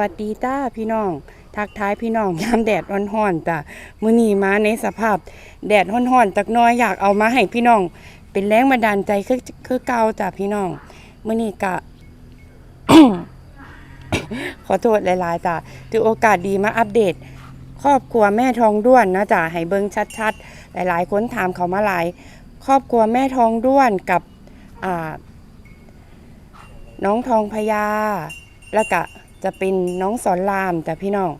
วัสดีจ้าพี่น้อง ทักทายพี่น้องยามแดดร้อนๆจ้ะมื้อนี้มาในสภาพ แดดร้อนๆจักน้อยอยากเอามาให้พี่น้อง เป็นแรงบันดาลใจคือคือเก่าจ้ะพี่น้องมื้อนี้กะขอโทษหลายๆจ้ะถือโอกาสดีมาอัปเดต ครอบครัวแม่ทองด้วนนะจ๊ะให้เบิ่งชัดๆ หลายๆคนถามเขามาหลาย ครอบครัวแม่ทองด้วนกับอ่าน้องทองพญาแล้วก็ จะเป็นน้องสอนรามจ้ะพี่น้อง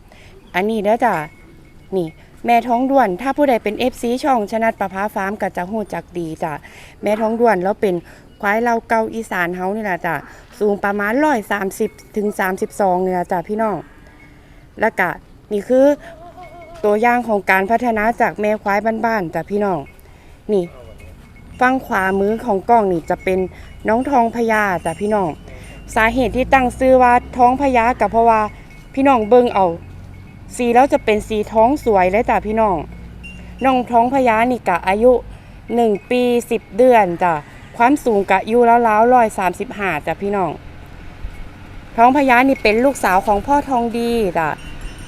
อันนี้เด้อจ้ะนี่แม่ท้องด้วน ถ้าผู้ใดเป็น FC ช่องชนัดประภาฟาร์มก็จะฮู้จักดีจ้ะแม่ท้องด้วนแล้วเป็นควายเราเกาอีสานเฮานี่แหละจ้ะสูงประมาณ130ถึง32เนี่ยจ้ะพี่น้อง แล้วก็นี่คือตัวอย่างของการพัฒนาจากแม่ควายบ้านๆจ้ะพี่น้อง นี่ ฝั่งขวามือของกล้องนี่จะเป็นน้องทองพญาจ้ะพี่น้อง สาเหตุที่ตั้งชื่อว่าท้องพญากับเพราะว่าพี่น้องเบิ่งเอา สีแล้วจะเป็นสีท้องสวยเลยจ้ะพี่น้องน้องท้องพญานี่กะอายุ 1 ปี 10 เดือนจ้ะความสูงกะอยู่แล้วๆร้อยสามสิบห้าจ้ะพี่น้อง ท้องพญานี่เป็นลูกสาวของพ่อทองดีจ้ะ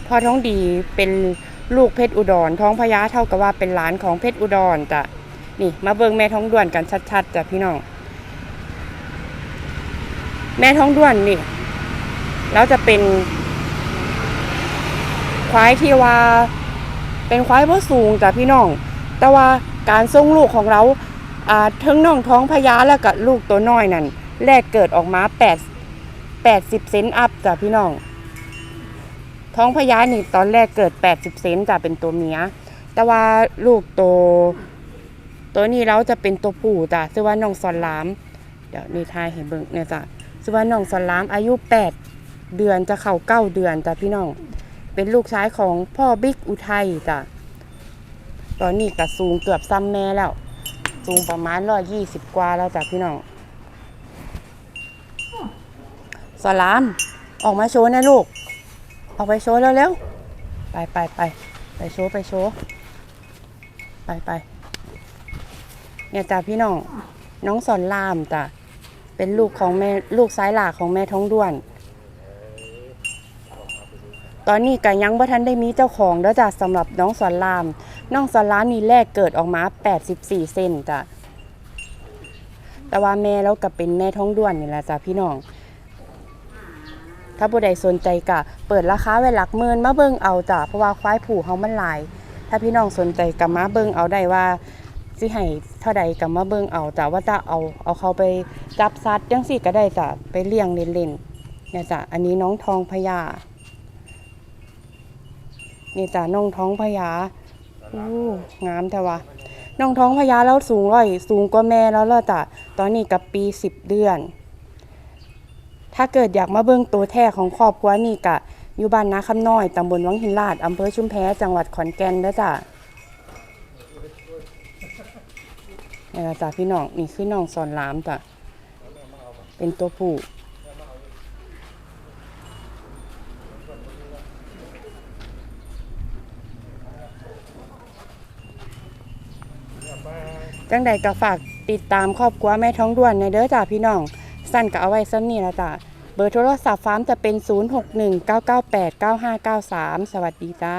พ่อทองดีเป็นลูกเพชรอุดร ท้องพญาเท่ากับว่าเป็นหลานของเพชรอุดรจ้ะนี่มาเบิ่งแม่ท้องด่วนกันชัดๆจ้ะพี่น้อง แม่ท้องด้วนนี่แล้วจะเป็น ควายที่ว่า เป็นควายพ่สูงจ้ะพี่น้อง แต่ว่าการส่งลูกของเราอ่าทั้งน้องท้องพญาแล้วก็ลูกตัวน้อยนั่นแรกเกิดออกมา8 80เซนอัพจ้ะพี่น้อง ท้องพญานี่ตอนแรกเกิด80เซนจ้ะเป็นตัวเมียแต่ว่าลูกโตตัวนี้เราจะเป็นตัวผู้จ้ะชื่อว่าน้องสอนราม เดี๋ยวนี่ทายให้เบิ่งเนี่ยจ้ะ ชื่อว่าน้องสอนรามอายุ 8 เดือนจะเข้าเก้าเดือนจ้ะพี่น้อง เป็นลูกชายของพ่อบิ๊กอุทัยจ้ะตอนนี้ก็สูงเกือบซ้ำแม่แล้ว สูงประมาณร้อยยี่สิบกว่าแล้วจ้ะพี่น้องสอนราม ออกมาโชว์นะลูก ออกไปโชว์แล้วเร็วไปไปไปไปโชว์ไปโชว์ไปไปเนี่ยจ้ะพี่น้อง น้องสอนรามจ้ะ เป็นลูกของแม่ลูกซ้ายหลากของแม่ท้องด้วน ตอนนี้ก็ยังบ่ทันได้มีเจ้าของแล้วจ้ะสำหรับน้องสอนราม น้องสอนรามนี่แรกเกิดออกมา 84 เซนจ้ะแต่ว่าแม่แล้วก็เป็นแม่ท้องด้วนนี่แหละจ้ะพี่น้อง ถ้าผู้ใดสนใจก็เปิดราคาไว้หลักหมื่นมาเบิ่งเอาจ้ะเพราะว่าควายผูเฮามันหลาย ถ้าพี่น้องสนใจก็มาเบิ่งเอาได้ว่า สิให้เท่าใดก็มาเบิ่งเอาจ้ะว่าจะเอาเอาเขาไปจับสัตว์จังซี่ก็ได้จ้ะไปเลี้ยงเล่นๆเนี่ยจ้ะอันนี้น้องทองพญานี่จ้ะน้องท้องพญาอู้งามแต่ว่าน้องท้องพญาแล้วสูงร้อยสูงกว่าแม่แล้วล่ะจ้ะตอนนี้กับปีสิบเดือน ถ้าเกิดอยากมาเบิ่งตัวแท้ของครอบครัวนี่กะอยู่บ้านนาคำน้อยตำบลวังหินลาดอำเภอชุมแพจังหวัดขอนแก่นเด้อจ้ะ นี่ละจ้ะพี่น้องนี่คือน้องสอนรามจ้ะเป็นตัวผู้จังใดก็ฝากติดตามครอบครัวแม่ท้องด้วนในเด้อจ้าพี่น้อง สั้นก็เอาไว้ซ้ำนี่ละจ้าเบอร์โทรศัพท์ฟาร์มจะเป็น 0619989593 สวัสดีจ้า